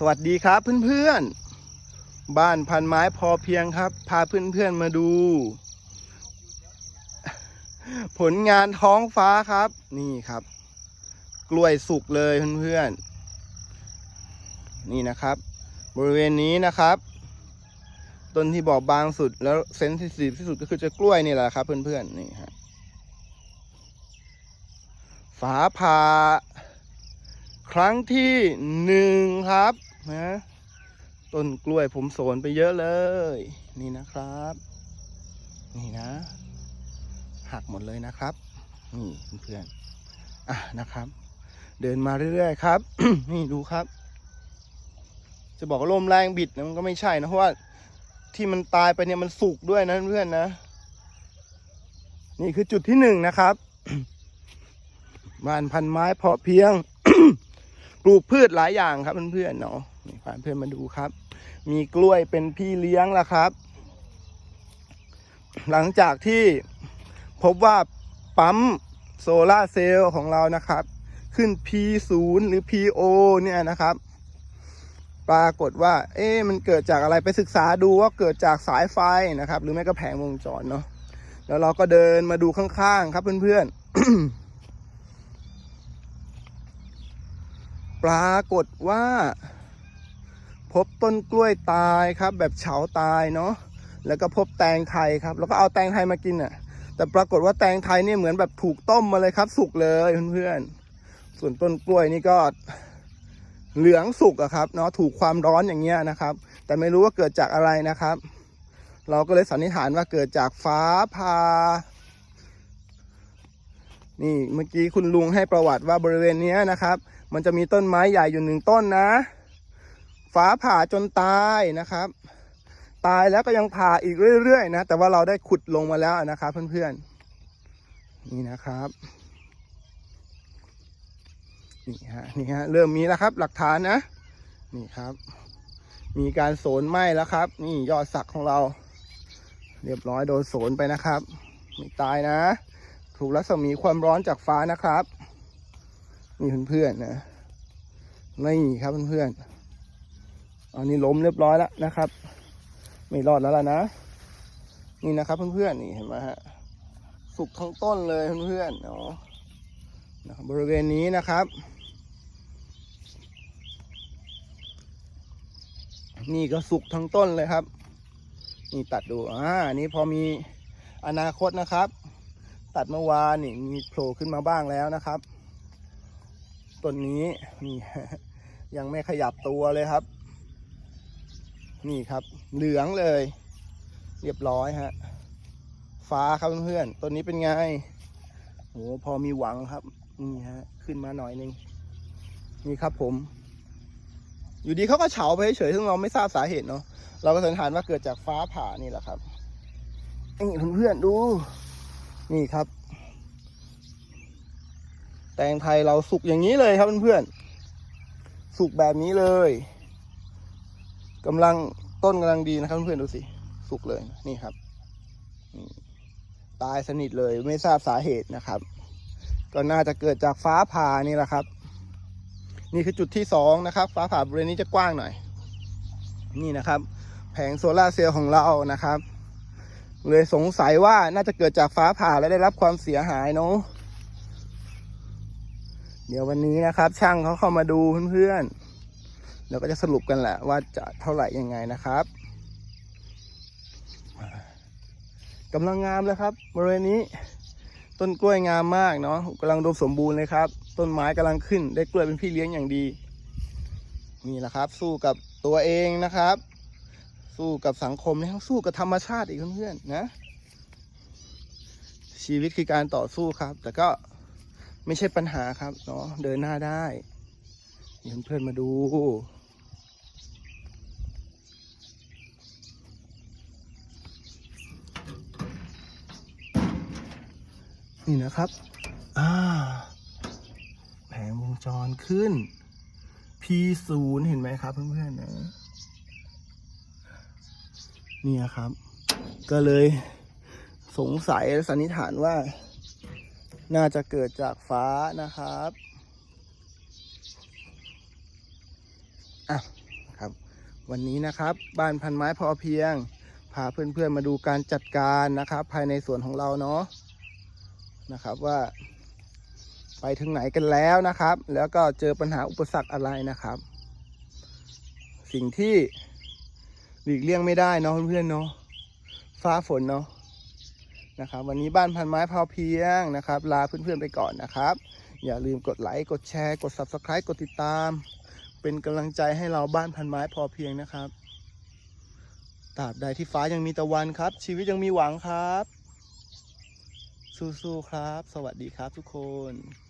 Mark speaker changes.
Speaker 1: สวัสดีครับเพื่อนๆ บ้านพันไม้พอเพียงครับ พาเพื่อนๆมาดู ผลงานท้องฟ้าครับ นี่ครับ กล้วยสุกเลยเพื่อนๆ นี่นะครับ บริเวณนี้นะครับ ต้นที่บอบบางสุดแล้วเซนซิทีฟที่สุดก็คือจะกล้วยนี่แหละครับ เพื่อนๆ นี่ฮะฝาผ่า ครั้งที่หนึ่งครับนะต้นกล้วยผมโสนไปเยอะเลย นี่นะครับ นี่นะ หักหมดเลยนะครับ นี่เพื่อนอะนะครับ เดินมาเรื่อยๆครับ นี่ดูครับ จะบอกว่าลมแรงบิดนะมันก็ไม่ใช่นะเพราะว่าที่มันตายไปเนี่ยมันสุกด้วยนะเพื่อนนะ นี่คือจุดที่หนึ่งนะครับบ้านพันไม้เพาะเพียง ลูกพืชหลายอย่างครับเพื่อนๆเนาะนี่พาเพื่อนมาดูครับ มีกล้วยเป็นพี่เลี้ยงแล้วครับ หลังจากที่พบว่าปั๊มโซลาร์เซลล์ของเรานะครับ ขึ้น P0 หรือ PO เนี่ยนะครับ ปรากฏว่า เอ๊ะมันเกิดจากอะไรไปศึกษาดูว่าเกิดจากสายไฟนะครับ หรือไม่ก็แผงวงจรเนาะแล้วเราก็เดินมาดูข้างๆครับเพื่อนๆ ปรากฏว่า พบต้นกล้วยตายครับ แบบเฉาตายเนาะแล้วก็พบแตงไทยครับ แล้วก็เอาแตงไทยมากินอะ แต่ปรากฏว่าแตงไทยเนี่ยเหมือนแบบถูกต้มมาเลยครับ สุกเลยเพื่อนๆส่วนต้นกล้วยนี่ก็เหลืองสุกอะครับเนาะถูกความร้อนอย่างเงี้ยนะครับ แต่ไม่รู้ว่าเกิดจากอะไรนะครับ เราก็เลยสันนิษฐานว่าเกิดจากฟ้าผ่านี่เมื่อกี้คุณลุงให้ประวัติว่าบริเวณนี้นะครับ มันจะมีต้นไม้ใหญ่อยู่หนึ่งต้นนะ ฟ้าผ่าจนตายนะครับ ตายแล้วก็ยังผ่าอีกเรื่อยๆนะ แต่ว่าเราได้ขุดลงมาแล้วนะครับเพื่อนๆ นี่นะครับนี่ฮะนี่ฮะเริ่มมีแล้วครับ หลักฐานนะ นี่ครับ มีการโสนไหมแล้วครับ นี่ยอดสักของเรา เรียบร้อยโดนโสนไปนะครับ ไม่ตายนะ ถูกรัศมีความร้อนจากฟ้านะครับ นี่เพื่อนๆนะนี่ครับเพื่อนๆอันนี้ล้มเรียบร้อยแล้วนะครับ ไม่รอดแล้วล่ะนะ นี่นะครับเพื่อนๆนี่เห็นไหมฮะสุกทั้งต้นเลยเพื่อนๆเนาะนะครับบริเวณนี้นะครับ นี่ก็สุกทั้งต้นเลยครับ นี่ตัดดูอ่านี่พอมีอนาคตนะครับ ตัดเมื่อวานนี่มีโผล่ขึ้นมาบ้างแล้วนะครับ ต้นนี้นี่ยังไม่ขยับตัวเลยครับ นี่ครับ เหลืองเลย เรียบร้อยฮะ ฟ้าครับเพื่อนๆต้นนี้เป็นไงโหพอมีหวังครับ นี่ฮะ ขึ้นมาหน่อยนึงนี่ครับผม อยู่ดีเขาก็เฉาไปเฉยซึ่งเราไม่ทราบสาเหตุเนาะเราก็สันนิษฐานว่าเกิดจากฟ้าผ่านี่แหละครับนี่เพื่อนๆดู นี่ครับ แตงไทยเราสุกอย่างนี้เลยครับเพื่อนๆ สุกแบบนี้เลยกำลังต้นกำลังดีนะครับเพื่อนๆดูสิ สุกเลยนี่ครับ ตายสนิทเลยไม่ทราบสาเหตุนะครับ ก็น่าจะเกิดจากฟ้าผ่านี่แหละครับ นี่คือจุดที่สองนะครับ ฟ้าผ่าบริเวณนี้จะกว้างหน่อย นี่นะครับ แผงโซลาร์เซลล์ของเรานะครับเลยสงสัยว่าน่าจะเกิดจากฟ้าผ่าและได้รับความเสียหายเนาะ เดี๋ยววันนี้นะครับ ช่างเขาเข้ามาดูเพื่อนๆแล้วก็จะสรุปกันแหละว่าจะเท่าไหร่ยังไงนะครับกำลังงามเลยครับบริเวณนี้ ต้นกล้วยงามมากเนาะกำลังดมสมบูรณ์เลยครับ ต้นไม้กำลังขึ้นได้กล้วยเป็นพี่เลี้ยงอย่างดีนี่แหละครับ สู้กับตัวเองนะครับ สู้กับสังคมแล้วสู้กับธรรมชาติอีกเพื่อนๆนะชีวิตคือการต่อสู้ครับ แต่ก็ ไม่ใช่ปัญหาครับเนาะเดินหน้าได้นี่เพื่อนๆมาดูนี่นะครับ อ่า แผงวงจรขึ้น P0 เห็นไหมครับเพื่อนๆนะ เนี่ยครับ ก็เลยสงสัยสันนิษฐานว่า น่าจะเกิดจากฟ้านะครับอะครับ วันนี้นะครับบ้านพันไม้พอเพียง พาเพื่อนๆมาดูการจัดการนะครับ ภายในสวนของเราเนาะนะครับว่า ไปถึงไหนกันแล้วนะครับ แล้วก็เจอปัญหาอุปสรรคอะไรนะครับ สิ่งที่หลีกเลี่ยงไม่ได้เนาะเพื่อนๆเนาะฟ้าฝนเนาะ นะครับ วันนี้บ้านพันไม้พอเพียงนะครับ ลาเพื่อนๆไปก่อนนะครับ อย่าลืมกดไลค์กดแชร์กด Subscribe กดติดตาม เป็นกำลังใจให้เราบ้านพันไม้พอเพียงนะครับตราบใดที่ฟ้ายังมีตะวันครับ ชีวิตยังมีหวังครับ สู้ๆครับ สวัสดีครับทุกคน